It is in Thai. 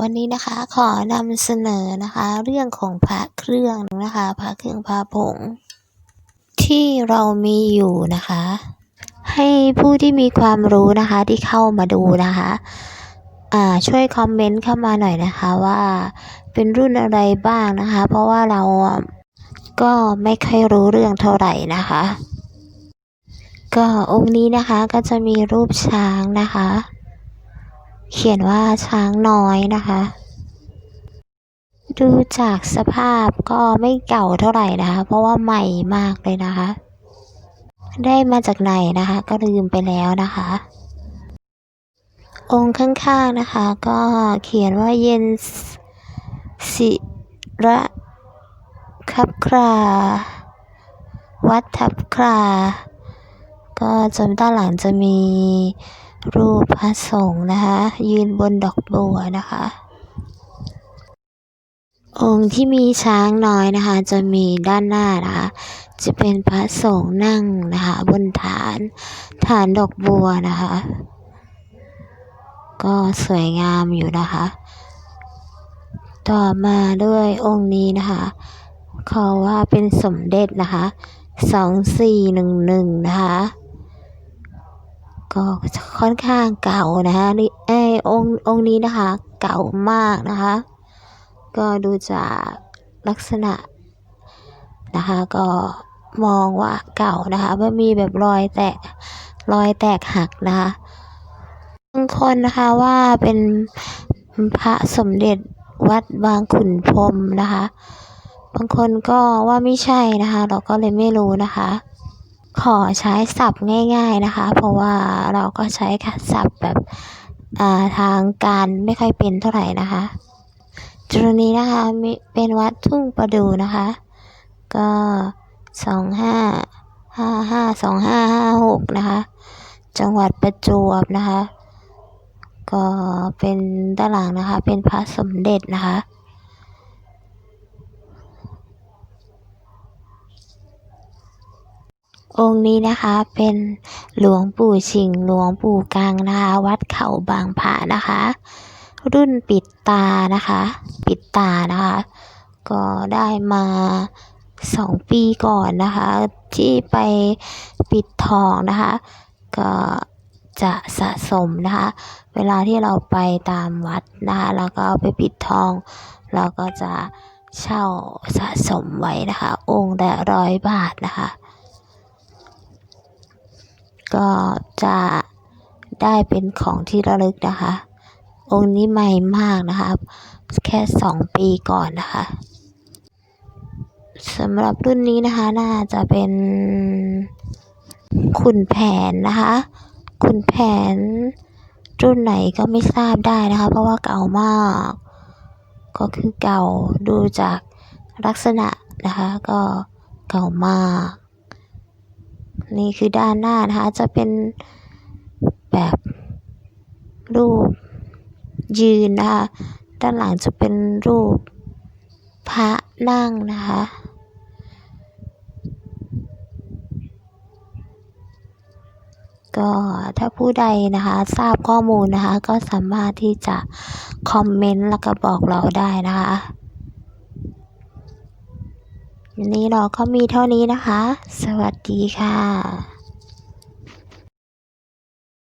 วันนี้นะคะขอนำเสนอนะคะ เรื่องของพระเครื่องนะคะพระเครื่องพระผง ที่เรามีอยู่นะคะ ให้ผู้ที่มีความรู้นะคะที่เข้ามาดูนะคะอ่าช่วยคอมเมนต์เข้ามาหน่อยนะคะว่าเป็นรุ่นอะไรบ้างนะคะ เพราะว่าเราก็ไม่ค่อยรู้เรื่องเท่าไหร่นะคะ ก็องค์นี้นะคะก็จะมีรูปช้างนะคะ เขียนว่าช้างน้อยนะคะ ดูจากสภาพก็ไม่เก่าเท่าไหร่นะคะ เพราะว่าใหม่มากเลยนะคะ ได้มาจากไหนนะคะ ก็ลืมไปแล้วนะคะ องค์ข้างๆนะคะ ก็เขียนว่าเย็นสิระคับครา วัดทับครา ก็จนด้านหลังจะมี รูปพระสงฆ์นะคะ ยืนบนดอกบัวนะคะ องค์ที่มีช้างน้อยนะคะ จะมีด้านหน้านะคะ จะเป็นพระสงฆ์นั่งนะคะ บนฐาน ฐานดอกบัวนะคะ ก็สวยงามอยู่นะคะ ต่อมาด้วยองค์นี้นะคะเขาว่าเป็นสมเด็จนะคะสองสี่หนึ่งหนึ่งนะคะ ก็ค่อนข้างเก่านะคะนี่ไอองค์องค์นี้นะคะเก่ามากนะคะ ก็ดูจากลักษณะนะคะก็มองว่าเก่านะคะว่ามีแบบรอยแตกรอยแตกหักนะคะบางคนนะคะว่าเป็นพระสมเด็จวัดบางขุนพรมนะคะ บางคนก็ว่าไม่ใช่นะคะ เราก็เลยไม่รู้นะคะ ขอใช้ศัพท์ง่าย ๆนะคะ เพราะว่าเราก็ใช้ศัพท์แบบาทางการไม่ค่อยเป็นเท่าไหร่นะคะจุดนี้นะคะมีเป็นวัดทุ่งประดูนะคะ ก็สองห้าห้าห้าสองห้าห้าหกนะคะ จังหวัดประจวบนะคะ ก็เป็นด้านหลังนะคะ เป็นพระสมเด็จนะคะ องค์นี้นะคะเป็นหลวงปู่ชิงหลวงปู่กลางนะคะวัดเขาบางผานะคะ รุ่นปิดตานะคะ ปิดตานะคะ ก็ได้มาสองปีก่อนนะคะ ที่ไปปิดทองนะคะ ก็จะสะสมนะคะ เวลาที่เราไปตามวัดนะคะแล้วก็ไปปิดทอง เราก็จะเช่าสะสมไว้นะคะ องค์ละร้อยบาทนะคะ ก็จะได้เป็นของที่ระลึกนะคะ องค์นี้ใหม่มากนะคะแค่สองปีก่อนนะคะสำหรับรุ่นนี้นะคะน่าจะเป็นขุนแผนนะคะขุนแผนรุ่นไหนก็ไม่ทราบได้นะคะ เพราะว่าเก่ามาก ก็คือเก่าดูจากลักษณะนะคะ ก็เก่ามาก นี่คือด้านหน้านะคะ จะเป็นแบบรูปยืนนะคะ ด้านหลังจะเป็นรูปพระนั่งนะคะ ก็ถ้าผู้ใดนะคะทราบข้อมูลนะคะ ก็สามารถที่จะคอมเมนต์แล้วก็บอกเราได้นะคะ วันนี้เราก็มีเท่านี้นะคะ สวัสดีค่ะ